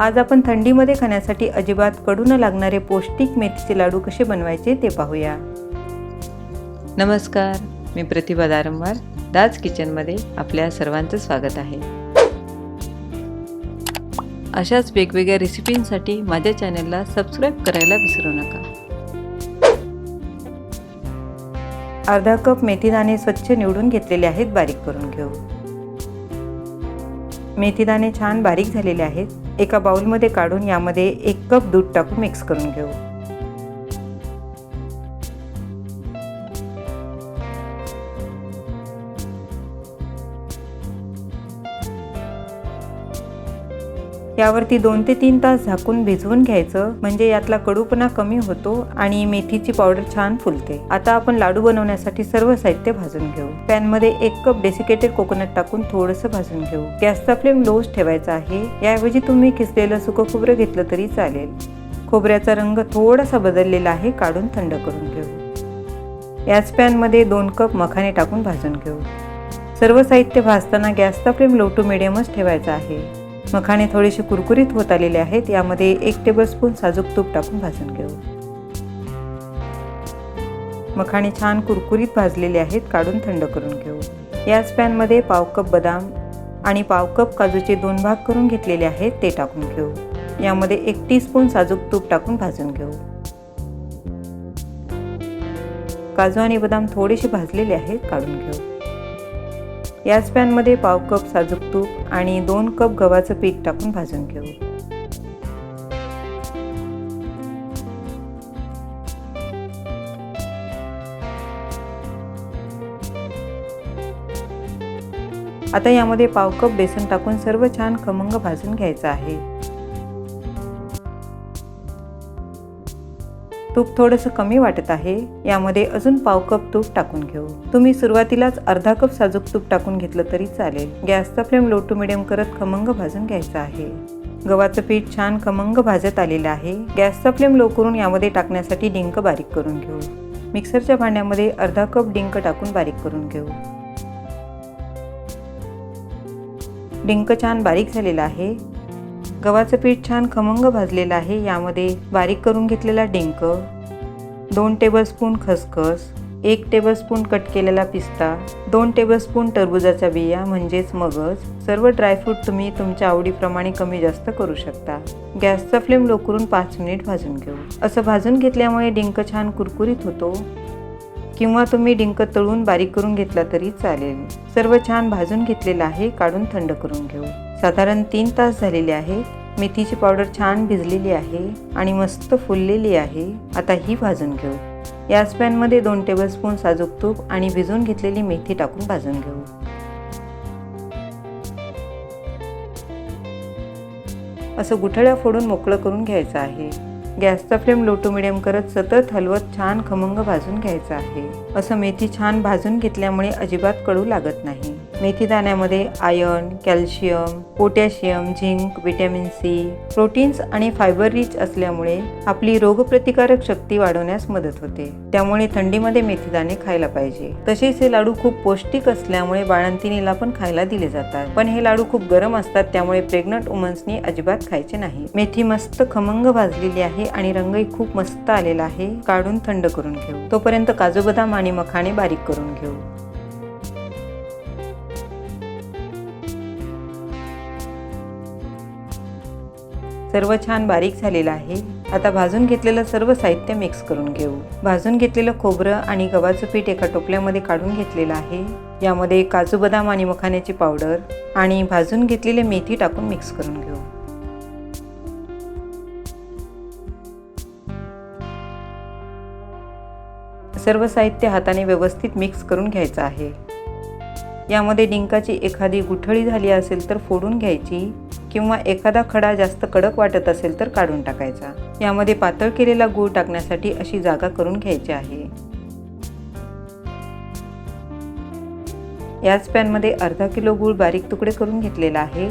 आज आपण थंडीमध्ये खाण्यासाठी अजिबात कडू न लागणारे पौष्टिक मेथीचे लाडू कसे बनवायचे ते पाहूया. नमस्कार मी प्रतिभा दारंवार दाज किचनमध्ये आपल्या सर्वांचं स्वागत आहे. अशाच वेगवेगळ्या रेसिपींसाठी माझ्या चॅनलला सबस्क्राईब करायला विसरू नका. अर्धा कप मेथीदाणे स्वच्छ निवडून घेतलेले आहेत बारीक करून घेऊ. मेथीदाणे छान बारीक झालेले आहेत. एका बाउलमध्ये काढून यामध्ये एक कप दूध टाकून मिक्स करून घेऊ. यावरती दोन ते तीन तास झाकून भिजवून घ्यायचं. म्हणजे यातला कडूपणा कमी होतो आणि मेथीची पावडर छान फुलते. आता आपण लाडू बनवण्यासाठी सर्व साहित्य भाजून घेऊ. पॅनमध्ये एक कप डेसिकेटेड कोकोनट टाकून थोडंसं भाजून घेऊ. गॅसचा फ्लेम लोच ठेवायचा आहे. याऐवजी तुम्ही किसलेलं सुकं खोबरं घेतलं तरी चालेल. खोबऱ्याचा रंग थोडासा बदललेला आहे काढून थंड करून घेऊ. याच पॅनमध्ये दोन कप मखाने टाकून भाजून घेऊ. सर्व साहित्य भाजताना गॅसचा फ्लेम लो टू मिडियमच ठेवायचा आहे. मखाणे थोडेसे कुरकुरीत होत आलेले आहेत. यामध्ये एक टेबलस्पून साजूक तूप टाकून भाजून घेऊ. मखाणे छान कुरकुरीत भाजलेले आहेत काढून थंड करून घेऊ. याच पॅनमध्ये पाव कप बदाम आणि पाव कप काजूचे दोन भाग करून घेतलेले आहेत ते टाकून घेऊ. यामध्ये एक टीस्पून साजूक तूप टाकून भाजून घेऊ. काजू आणि बदाम थोडेसे भाजलेले आहेत काढून घेऊ. याच पॅनमध्ये पाव कप साजूक तूप आणि दोन कप गव्हाचं पीठ टाकून भाजून घेऊ. आता यामध्ये पाव कप बेसन टाकून सर्व छान खमंग भाजून घ्यायचं आहे. तूप थोडंसं कमी वाटत आहे यामध्ये अजून पाव कप तूप टाकून घेऊ. तुम्ही सुरुवातीलाच अर्धा कप साजूक तूप टाकून घेतलं तरी चालेल. गॅसचा फ्लेम लो टू मिडियम करत खमंग भाजून घ्यायचा आहे. गव्हाचं पीठ छान खमंग भाजत आलेलं आहे. गॅसचा फ्लेम लो करून यामध्ये टाकण्यासाठी डिंक बारीक करून घेऊ. मिक्सरच्या भांड्यामध्ये अर्धा कप डिंक टाकून बारीक करून घेऊ. डिंक छान बारीक झालेला आहे. गव्हाचं पीठ छान खमंग भाजलेलं आहे यामध्ये बारीक करून घेतलेला डिंक दोन टेबलस्पून खसखस एक टेबलस्पून कट केलेला पिस्ता दोन टेबलस्पून टरबुजाच्या बिया म्हणजेच मगज. सर्व ड्रायफ्रूट तुम्ही तुमच्या आवडीप्रमाणे कमी जास्त करू शकता. गॅसचा फ्लेम लो करून पाच मिनिट भाजून घेऊ. असं भाजून घेतल्यामुळे डिंक छान कुरकुरीत होतो. किंवा तुम्ही डिंक तळून बारीक करून घेतला तरी चालेल. सर्व छान भाजून घेतलेलं आहे काढून थंड करून घेऊ. साधारण तीन तास झालेले आहेत. मेथीची पावडर छान भिजलेली आहे आणि मस्त फुललेली आहे. आता ही भाजून घेऊ. या पॅनमध्ये दोन टेबलस्पून साजूक तूप आणि भिजवून घेतलेली मेथी टाकून भाजून घेऊ. असं गुठळ्या फोडून मोकळं करून घ्यायचं आहे. गॅसचा फ्लेम लो टू मिडियम करत सतत हलवत छान खमंग भाजून घ्यायचा आहे. असं मेथी छान भाजून घेतल्यामुळे अजिबात कडू लागत नाही. मेथीदाण्यामध्ये iron calcium potassium zinc vitamin C proteins आणि फायबर रिच असल्यामुळे आपली रोगप्रतिकारक शक्ती वाढवण्यास मदत होते. त्यामुळे थंडीमध्ये मेथीदाणे खायला पाहिजे. तसेच हे लाडू खूप पौष्टिक असल्यामुळे बाळंतिणीला पण खायला दिले जातात. पण हे लाडू खूप गरम असतात त्यामुळे प्रेग्नंट वुमन्सनी अजिबात खायचे नाही. मेथी मस्त खमंग भाजलेली आहे आणि रंगही खूप मस्त आलेला आहे. काढून थंड करून घेऊ. तोपर्यंत काजू बदाम आणि मखाणे बारीक करून घेऊ. सर्व छान बारीक झालेलं आहे. आता भाजून घेतलेलं सर्व साहित्य मिक्स करून घेऊ. भाजून घेतलेलं खोबरं आणि गव्हाचं पीठ एका टोपल्यामध्ये काढून घेतलेलं आहे. यामध्ये काजू बदाम आणि मखाण्याची पावडर आणि भाजून घेतलेले मेथी टाकून मिक्स करून घेऊ. सर्व साहित्य हाताने व्यवस्थित मिक्स करून घ्यायचं आहे. यामध्ये डिंकाची एखादी गुठळी झाली असेल तर फोडून घ्यायची. किंवा एखादा खडा जास्त कडक वाटत असेल तर काढून टाकायचा. यामध्ये पातळ केलेला गूळ टाकण्यासाठी अशी जागा करून घ्यायची आहे. याच पॅनमध्ये अर्धा किलो गूळ बारीक तुकडे करून घेतलेला आहे.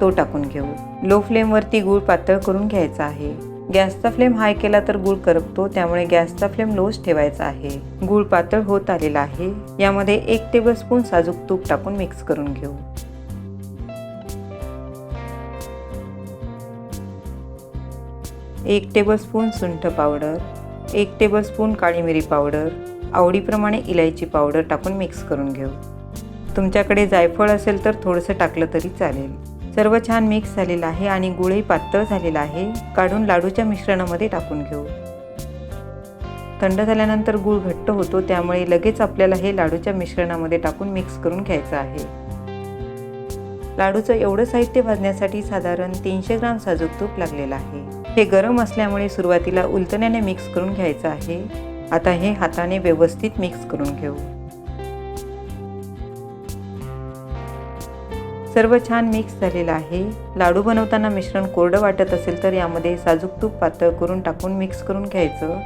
तो टाकून घेऊ. लो फ्लेमवरती गूळ पातळ करून घ्यायचा आहे. गॅसचा फ्लेम हाय केला तर गूळ करपतो त्यामुळे गॅसचा फ्लेम लोच ठेवायचा आहे. गूळ पातळ होत आलेला आहे. यामध्ये एक टेबलस्पून साजूक तूप टाकून मिक्स करून घेऊ. एक टेबलस्पून सुंठ पावडर एक टेबलस्पून काळी मिरी पावडर आवडीप्रमाणे इलायची पावडर टाकून मिक्स करून घेऊ. तुमच्याकडे जायफळ असेल तर थोडंसं टाकलं तरी चालेल. सर्व छान मिक्स झालेलं आहे आणि गुळही पातळ झालेला आहे. काढून लाडूच्या मिश्रणामध्ये टाकून घेऊ. थंड झाल्यानंतर गूळ घट्ट होतो त्यामुळे लगेच आपल्याला हे लाडूच्या मिश्रणामध्ये टाकून मिक्स करून घ्यायचं आहे. लाडूचं एवढं साहित्य भाजण्यासाठी साधारण तीनशे ग्राम साजूक तूप लागलेलं आहे. हे गरम असल्यामुळे सुरुवातीला उलटण्याने मिक्स करून घ्यायचं आहे. आता हे हाताने व्यवस्थित मिक्स करून घेऊ. सर्व छान मिक्स झालेलं आहे. लाडू बनवताना मिश्रण कोरडं वाटत असेल तर यामध्ये साजूक तूप पातळ करून टाकून मिक्स करून घ्यायचं.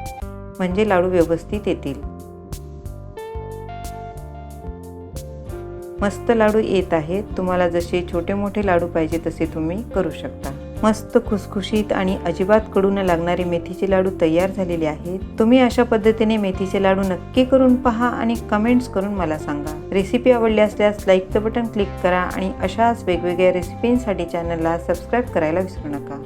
म्हणजे लाडू व्यवस्थित येतील. मस्त लाडू येत आहेत. तुम्हाला जसे छोटे मोठे लाडू पाहिजे तसे तुम्ही करू शकता. मस्त खुसखुशीत आणि अजिबात कडू न लागणारे मेथीचे लाडू तयार झालेले आहेत. तुम्ही अशा पद्धतीने मेथीचे लाडू नक्की करून पहा आणि कमेंट्स करून मला सांगा. रेसिपी आवडली असल्यास लाईकचं बटन क्लिक करा आणि अशाच वेगवेगळ्या रेसिपींसाठी चॅनलला सबस्क्राईब करायला विसरू नका.